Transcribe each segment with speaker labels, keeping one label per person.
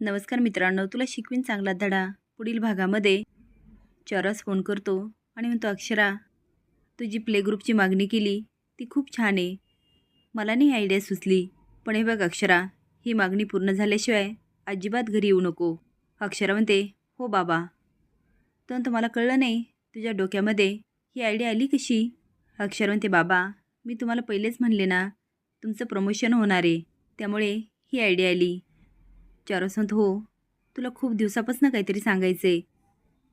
Speaker 1: नमस्कार मित्रांनो तुला शिकवीन चांगला धडा. पुढील भागामध्ये चौरस फोन करतो आणि म्हणतो अक्षरा तुझी प्ले ग्रुपची मागणी केली. ती खूप छान आहे. मला नाही आयडिया सुचली. पण हे बघ अक्षरा ही मागणी पूर्ण झाल्याशिवाय अजिबात घरी येऊ नको. अक्षरा म्हणते हो बाबा. तर तुम्हाला कळलं नाही? तुझ्या डोक्यामध्ये ही आयडिया आली कशी? अक्षर म्हणते बाबा मी तुम्हाला पहिलेच म्हणले ना तुमचं प्रमोशन होणार आहे. त्यामुळे ही आयडिया आली. चारसंत हो तुला खूप दिवसापासून काहीतरी सांगायचं आहे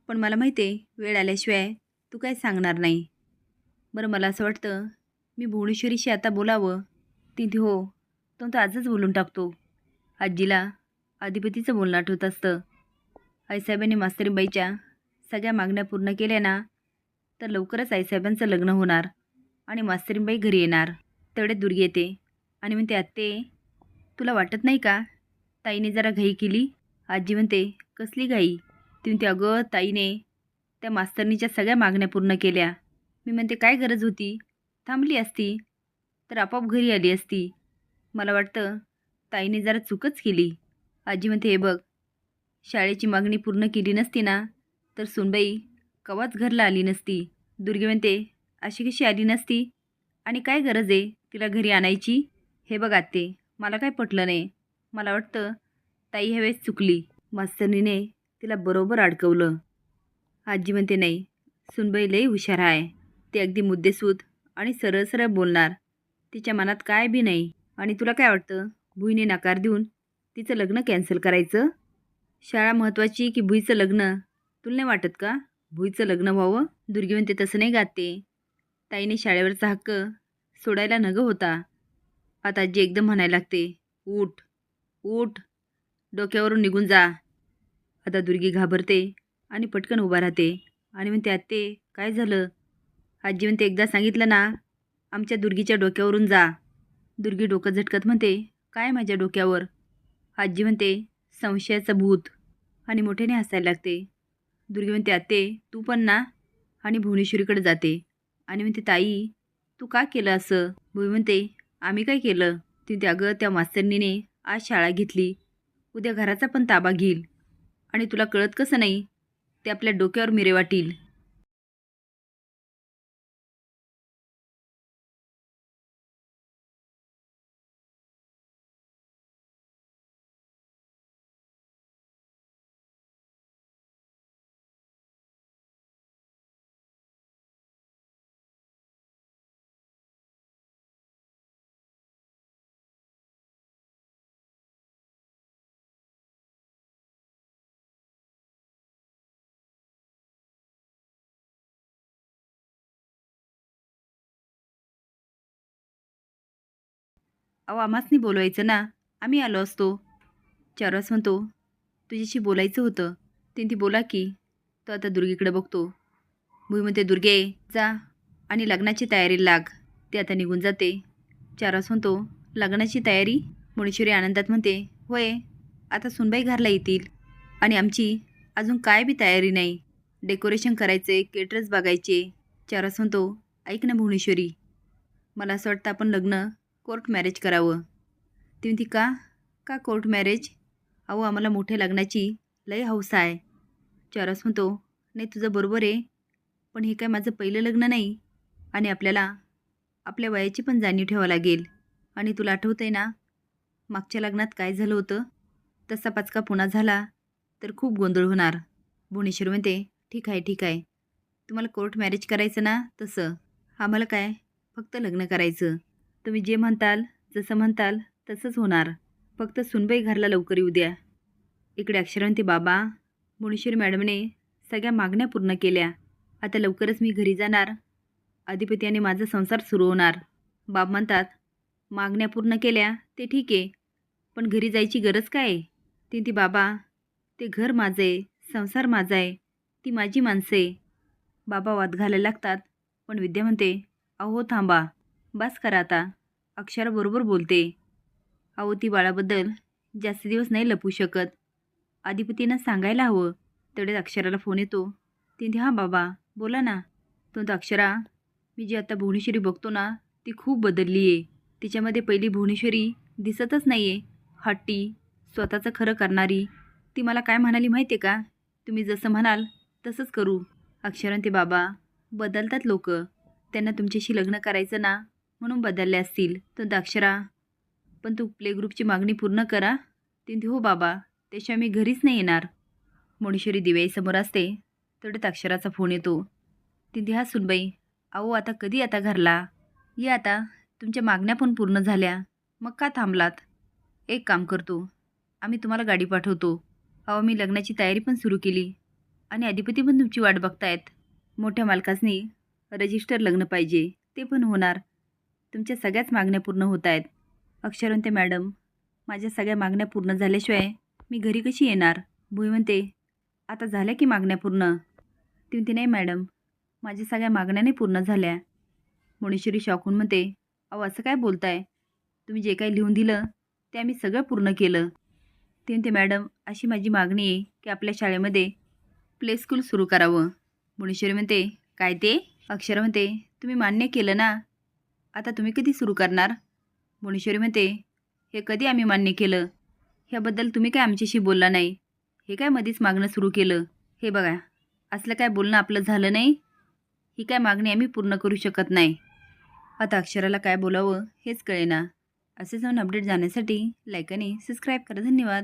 Speaker 1: पण मला माहिती आहे वेळ आल्याशिवाय तू काय सांगणार नाही. बरं मला असं वाटतं मी भुवनेश्वरीशी आता बोलावं. तिथे हो तो तो आजच बोलून टाकतो. आजीला अधिपतीचं बोलणं आठवत असतं. आईसाहेबांनी मास्तरीबाईच्या सगळ्या मागण्या पूर्ण केल्या ना तर लवकरच आईसाहेबांचं लग्न होणार आणि मास्तरीबाई घरी येणार. तेवढ्यात दुर्गी येते आणि म्हणते आत्ते तुला वाटत नाही का ताईने जरा घाई केली. आजी म्हणते कसली घाई? ती म्हणते अगं ताईने त्या मास्तरनीच्या सगळ्या मागण्या पूर्ण केल्या. मी म्हणते काय गरज होती? थांबली असती? तर आपोआप घरी आली असती. मला वाटतं ताईने जरा चूकच केली. आजी म्हणते हे बघ शाळेची मागणी पूर्ण केली नसती ना तर सुनबाई कवाच घरला आली नसती? दुर्गे म्हणते अशी कशी आली नसती? आणि काय गरज आहे तिला घरी आणायची? हे बघ आत्ते मला काय पटलं नाही. मला वाटतं ताई ह्यावेळेस चुकली. मास्तरीने तिला बरोबर अडकवलं. आजी म्हणते नाही सुनबाई लई हुशार आहे. ती अगदी मुद्देसूद आणि सरळ सरळ बोलणार. तिच्या मनात काय बी नाही. आणि तुला काय वाटतं? भुईने नकार देऊन तिचं लग्न कॅन्सल करायचं? शाळा महत्त्वाची की भुईचं लग्न? तुला नाही वाटत का? भुईचं लग्न व्हावं? दुर्गी म्हणते तसं नाही गाते ताईने शाळेवरचा हक्क सोडायला नगं होता. आता आजी एकदम म्हणायला लागते उठ उठ. डोक्यावरून निघून जा. आता दुर्गी घाबरते आणि पटकन उभा राहते. आणि म्हणते आत्ते काय झालं? आजी म्हणते एकदा सांगितलं ना आमच्या दुर्गीच्या डोक्यावरून जा. दुर्गी डोकं झटकत म्हणते काय माझ्या डोक्यावर? आजी म्हणते संशयाचं भूत. आणि मोठ्याने हसायला लागते. दुर्गी म्हणते आत्ते तू पण ना. आणि भुवनेश्वरीकडे जाते. आणि म्हणते ताई तू का केलं असं? भुवी म्हणते आम्ही काय केलं? ती त्या अगं त्या मास्तरनीने आज शाळा घेतली. उद्या घराचा पण ताबा घेईल. आणि तुला कळत कसं नाही? ते आपल्या डोक्यावर मिरे वाटील. अहो आम्हासनी बोलवायचं ना. आम्ही आलो असतो. चारवास म्हणतो तुझ्याशी बोलायचं होतं. ते ती बोला की तो आता दुर्गेकडे बघतो. भुई म्हणते दुर्गे जा आणि लग्नाची तयारी लाग. ते आता निघून जाते. चारवास म्हणतो लग्नाची तयारी? मुणेश्वरी आनंदात म्हणते होय आता सुनबाई घरला येतील. आणि आमची अजून काय बी तयारी नाही. डेकोरेशन करायचे केटरस बघायचे. चारस म्हणतो ऐक ना भुवनेश्वरी मला असं वाटतं आपण लग्न कोर्ट मॅरेज करावं? ती म्हणती का? का कोर्ट मॅरेज? अहो आम्हाला मोठ्या लग्नाची लय हौस आहे. चौरस म्हणतो नाही तुझं बरोबर आहे पण हे काय माझं पहिलं लग्न नाही? आणि आपल्याला आपल्या वयाची पण जाणीव ठेवावं लागेल. आणि तुला आठवतं आहे ना मागच्या लग्नात काय झालं होतं? तसा पाचका पुन्हा झाला तर खूप गोंधळ होणार. भुवनेश्वर म्हणते ठीक आहे ठीक आहे. तुम्हाला कोर्ट मॅरेज करायचं ना तसं. आम्हाला काय? फक्त लग्न करायचं. तुम्ही जे म्हणताल जसं म्हणताल तसंच होणार. फक्त सुनबाई घरला लवकर येऊ द्या. इकडे अक्षरवंती बाबा मुणेश्वरी मॅडमने सगळ्या मागण्या पूर्ण केल्या. आता लवकरच मी घरी जाणार. अधिपती आणि माझा संसार सुरू होणार. बाब म्हणतात मागण्या पूर्ण केल्या ते ठीक आहे. पण घरी जायची गरज काय आहे? ती ती बाबा ते घर माझं आहे संसार माझा आहे ती माझी माणसं आहे. बाबा वाद घालायला लागतात पण विद्या म्हणते अहो थांबा. बस करा आता. अक्षरा बरोबर बोलते. अहो ती बाळाबद्दल जास्त दिवस नाही लपू शकत. अधिपतीनं सांगायला हवं. तेवढ्याच अक्षराला फोन येतो. तिथे हां बाबा बोला ना. तो अक्षरा मी जी आता भुवनेश्वरी बघतो ना ती खूप बदलली आहे तिच्यामध्ये पहिली भुवनेश्वरी दिसतच नाही आहे हट्टी स्वतःचं खरं करणारी. ती मला काय म्हणाली माहिती आहे का? तुम्ही जसं म्हणाल तसंच करू. अक्षरां ते बाबा बदलतात लोक. त्यांना तुमच्याशी लग्न करायचं ना म्हणून बदलले असतील. तर दाक्षरा पण तू प्ले ग्रुपची मागणी पूर्ण करा. तिथे हो बाबा त्याशिवाय मी घरीच नाही येणार. मोडेश्वरी दिव्याईसमोर असते. तेवढे दाक्षराचा फोन येतो. तिथे हा सुनबाई अहो आता कधी आता घरला? ये आता. तुमच्या मागण्या पण पूर्ण झाल्या. मग का थांबलात? एक काम करतो. आम्ही तुम्हाला गाडी पाठवतो. अहो मी लग्नाची तयारी पण सुरू केली. आणि अधिपती पण तुमची वाट बघतायत. मोठ्या मालकासनी रजिस्टर लग्न पाहिजे. ते पण होणार. तुमच्या सगळ्याच मागण्या पूर्ण होत आहेत. अक्षरवंते मॅडम माझ्या सगळ्या मागण्या पूर्ण झाल्याशिवाय मी घरी कशी येणार? भुई म्हणते आता झाल्या की मागण्या पूर्ण? ती म्हणते नाही मॅडम माझ्या सगळ्या मागण्या नाही पूर्ण झाल्या. मुणेश्वरी शॉकून म्हणते अहो असं काय बोलताय? तुम्ही जे काही लिहून दिलं ते आम्ही सगळं पूर्ण केलं. ती म्हणते मॅडम अशी माझी मागणी आहे की आपल्या शाळेमध्ये प्ले स्कूल सुरू करावं. मुणेश्वरी म्हणते काय ते? अक्षर म्हणते तुम्ही मान्य केलं ना आता तुम्ही कधी सुरू करणार? मुनेश्वरी म्हणते हे कधी आम्ही मान्य केलं? ह्याबद्दल तुम्ही काय आमच्याशी बोलला नाही? हे काय मध्येच मागणं सुरू केलं? हे बघा असलं काय बोलणं आपलं झालं नाही? ही काय मागणी आम्ही पूर्ण करू शकत नाही. आता अक्षराला काय बोलावं हेच कळेना. असे जाऊन अपडेट जाण्यासाठी लाईक आणि सबस्क्राईब करा. धन्यवाद.